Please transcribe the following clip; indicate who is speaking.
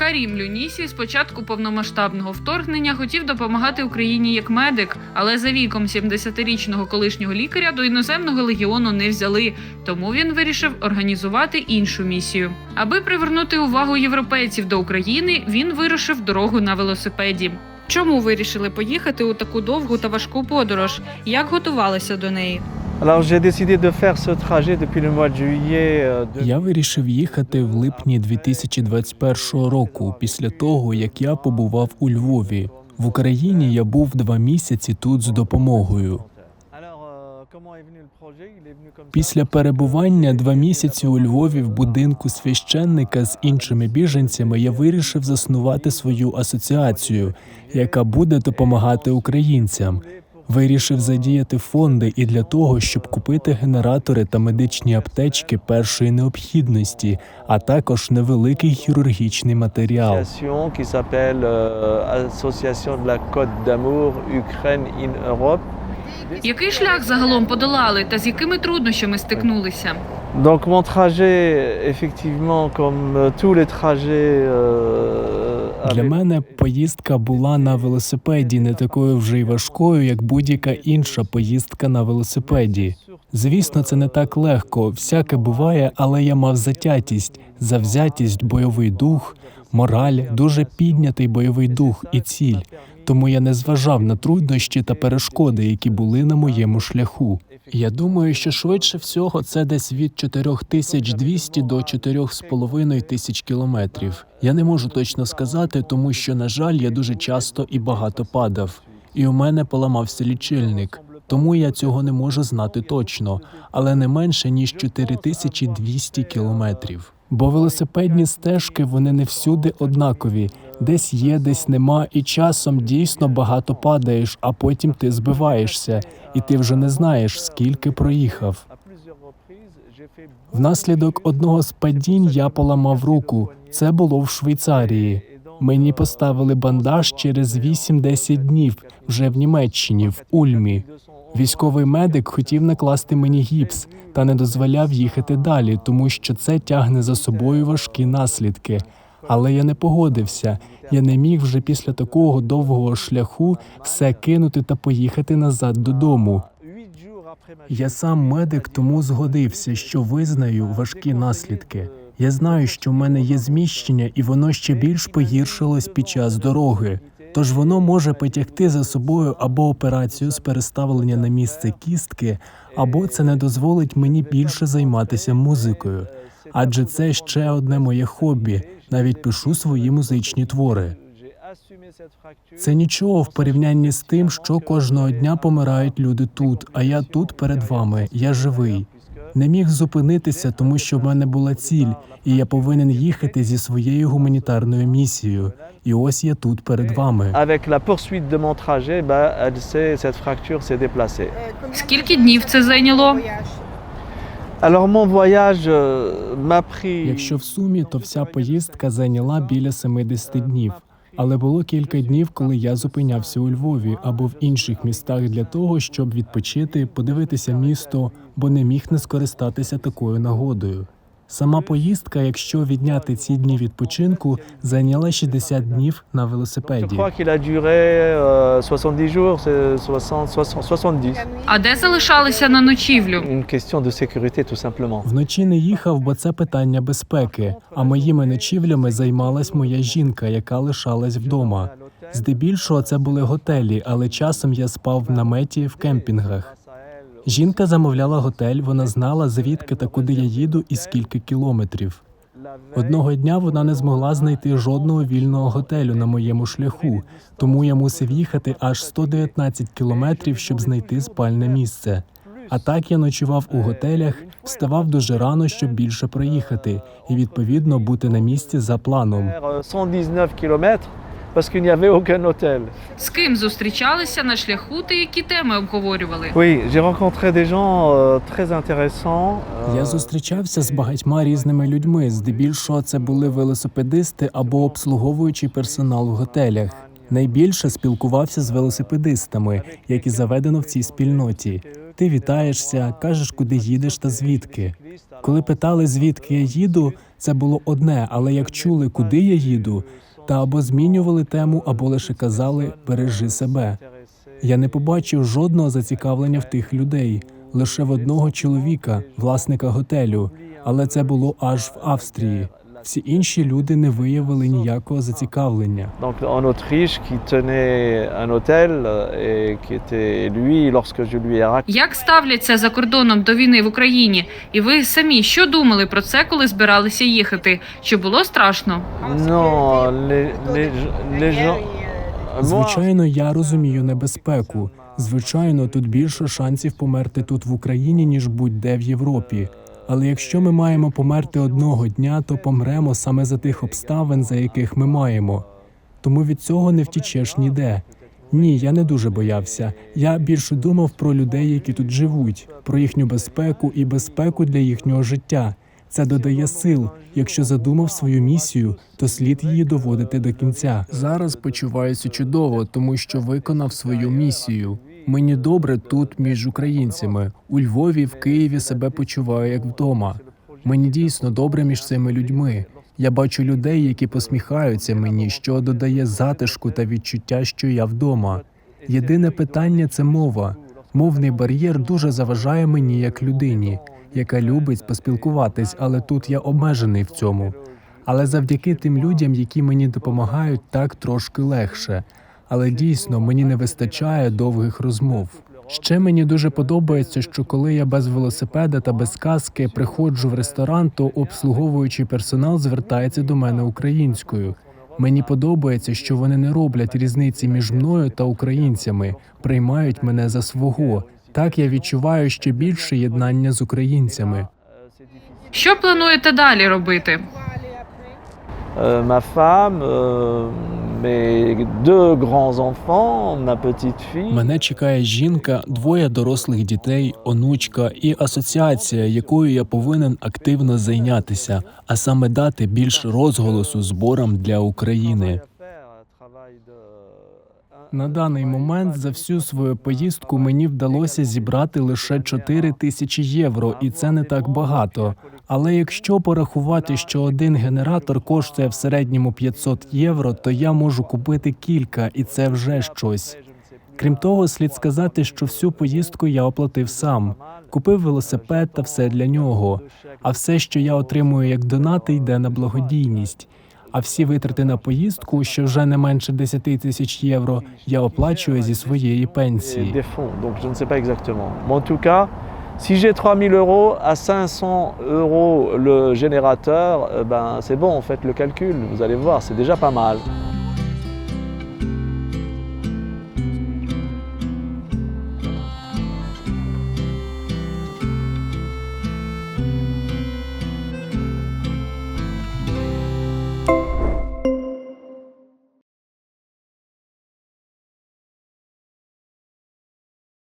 Speaker 1: Карім Люнісі з початку повномасштабного вторгнення хотів допомагати Україні як медик, але за віком 70-річного колишнього лікаря до іноземного легіону не взяли. Тому він вирішив організувати іншу місію. Аби привернути увагу європейців до України, він вирушив дорогу на велосипеді. Чому вирішили поїхати у таку довгу та важку подорож? Як готувалися до неї?
Speaker 2: Euh,
Speaker 3: Я вирішив їхати в липні 2021 року, після того як я побував у Львові. В Україні я був два місяці тут з допомогою.
Speaker 2: Euh.
Speaker 3: Після перебування два місяці у Львові в будинку священника з іншими біженцями я вирішив заснувати свою асоціацію, яка буде допомагати українцям. Вирішив задіяти фонди і для того, щоб купити генератори та медичні аптечки першої необхідності, а також невеликий хірургічний матеріал.
Speaker 2: Association Асоціаціон для Association de la Côte.
Speaker 1: Який шлях загалом подолали та з якими труднощами стикнулися?
Speaker 2: Donc mon trajet, effectivement, comme euh, tous les trajets. euh,
Speaker 3: Для мене поїздка була на велосипеді не такою вже й важкою, як будь-яка інша поїздка на велосипеді. Звісно, це не так легко, всяке буває, але я мав затятість, завзятість, бойовий дух, мораль, дуже піднятий бойовий дух і ціль. Тому я не зважав на труднощі та перешкоди, які були на моєму шляху. Я думаю, що швидше всього це десь від 4200 до 4,5 тисяч кілометрів. Я не можу точно сказати, тому що, на жаль, я дуже часто і багато падав. І у мене поламався лічильник. Тому я цього не можу знати точно, але не менше ніж 4200 кілометрів. Бо велосипедні стежки вони не всюди однакові. Десь є, десь нема, і часом дійсно багато падаєш, а потім ти збиваєшся, і ти вже не знаєш, скільки проїхав. Внаслідок одного з падінь я поламав руку. Це було в Швейцарії. Мені поставили бандаж через 8-10 днів вже в Німеччині, в Ульмі. Військовий медик хотів накласти мені гіпс та не дозволяв їхати далі, тому що це тягне за собою важкі наслідки. Але я не погодився. Я не міг вже після такого довгого шляху все кинути та поїхати назад додому. Я сам медик, тому згодився, що визнаю важкі наслідки. Я знаю, що в мене є зміщення, і воно ще більш погіршилось під час дороги. Тож воно може потягти за собою або операцію з переставлення на місце кістки, або це не дозволить мені більше займатися музикою. Адже це ще одне моє хобі. Навіть пишу свої музичні твори. Це нічого в порівнянні з тим, що кожного дня помирають люди тут, а я тут перед вами. Я живий. Не міг зупинитися, тому що в мене була ціль, і я повинен їхати зі своєю гуманітарною місією. І ось я тут перед вами.
Speaker 1: Скільки днів це зайняло?
Speaker 3: Якщо в сумі, то вся поїздка зайняла біля 70 днів. Але було кілька днів, коли я зупинявся у Львові або в інших містах для того, щоб відпочити, подивитися місто, бо не міг не скористатися такою нагодою. Сама поїздка, якщо відняти ці дні відпочинку, зайняла 60 днів на велосипеді.
Speaker 2: euh, 70 jours, c'est 60, 60, 70.
Speaker 1: А де залишалися на ночівлю?
Speaker 3: Вночі не їхав, бо це питання безпеки. А моїми ночівлями займалась моя жінка, яка лишалась вдома. Здебільшого це були готелі, але часом я спав в наметі в кемпінгах. Жінка замовляла готель, вона знала, звідки та куди я їду і скільки кілометрів. Одного дня вона не змогла знайти жодного вільного готелю на моєму шляху, тому я мусив їхати аж 119 кілометрів, щоб знайти спальне місце. А так я ночував у готелях, вставав дуже рано, щоб більше проїхати, і відповідно бути на місці за планом.
Speaker 2: Faire, euh, 119 km parce qu'il n'y avait aucun hôtel.
Speaker 1: З ким зустрічалися на шляху та які теми обговорювали?
Speaker 2: Oui, j'ai rencontré des gens euh, très intéressants. euh,
Speaker 3: Я зустрічався з багатьма різними людьми. Здебільшого це були велосипедисти або обслуговуючий персонал в готелях. Найбільше спілкувався з велосипедистами, як і заведено в цій спільноті. Ти вітаєшся, кажеш, куди їдеш та звідки. Коли питали, звідки я їду, Це було одне, але як чули, куди я їду, та або змінювали тему, або лише казали бережи себе. Я не побачив жодного зацікавлення в тих людей, лише в одного чоловіка, власника готелю, але це було аж в Австрії. Всі інші люди не виявили ніякого зацікавлення.
Speaker 2: Euh.
Speaker 1: Як ставляться за кордоном до війни в Україні? І ви самі що думали про це, коли збиралися їхати? Чи було страшно?
Speaker 3: Звичайно, я розумію небезпеку. Звичайно, тут більше шансів померти тут в Україні, ніж будь-де в Європі. Але якщо ми маємо померти одного дня, то помремо саме за тих обставин, за яких ми маємо. Тому від цього не втічеш ніде. Ні, я не дуже боявся. Я більше думав про людей, які тут живуть, про їхню безпеку і безпеку для їхнього життя. Це додає сил. Якщо задумав свою місію, то слід її доводити до кінця. Зараз почуваюся чудово, тому що виконав свою місію. Мені добре тут між українцями. У Львові, в Києві себе почуваю як вдома. Мені дійсно добре між цими людьми. Я бачу людей, які посміхаються мені, що додає затишку та відчуття, що я вдома. Єдине питання це мова. Мовний бар'єр дуже заважає мені як людині, яка любить поспілкуватись, але тут я обмежений в цьому. Але завдяки тим людям, які мені допомагають, так трошки легше. Але дійсно мені не вистачає довгих розмов. Ще мені дуже подобається, що коли я без велосипеда та без каски приходжу в ресторан, то обслуговуючий персонал звертається до мене українською. Мені подобається, що вони не роблять різниці між мною та українцями, приймають мене за свого. Так я відчуваю ще більше єднання з українцями.
Speaker 1: Що плануєте далі робити?
Speaker 2: euh,
Speaker 3: Мене чекає жінка, двоє дорослих дітей, онучка і асоціація, якою я повинен активно зайнятися, а саме дати більш розголосу зборам для України. На даний момент за всю свою поїздку мені вдалося зібрати лише 4 тисячі євро, і це не так багато. Але якщо порахувати, що один генератор коштує в середньому 500 євро, то я можу купити кілька, і це вже щось. Крім того, слід сказати, що всю поїздку я оплатив сам, купив велосипед та все для нього. А все, що я отримую як донати, йде на благодійність. А всі витрати на поїздку, що вже не менше 10 тисяч євро, я оплачую зі своєї пенсії.
Speaker 2: si j'ai 3000 euros, à 500 euros le générateur, euh, ben, c'est bon, faites le calcul, vous allez voir, c'est déjà pas mal.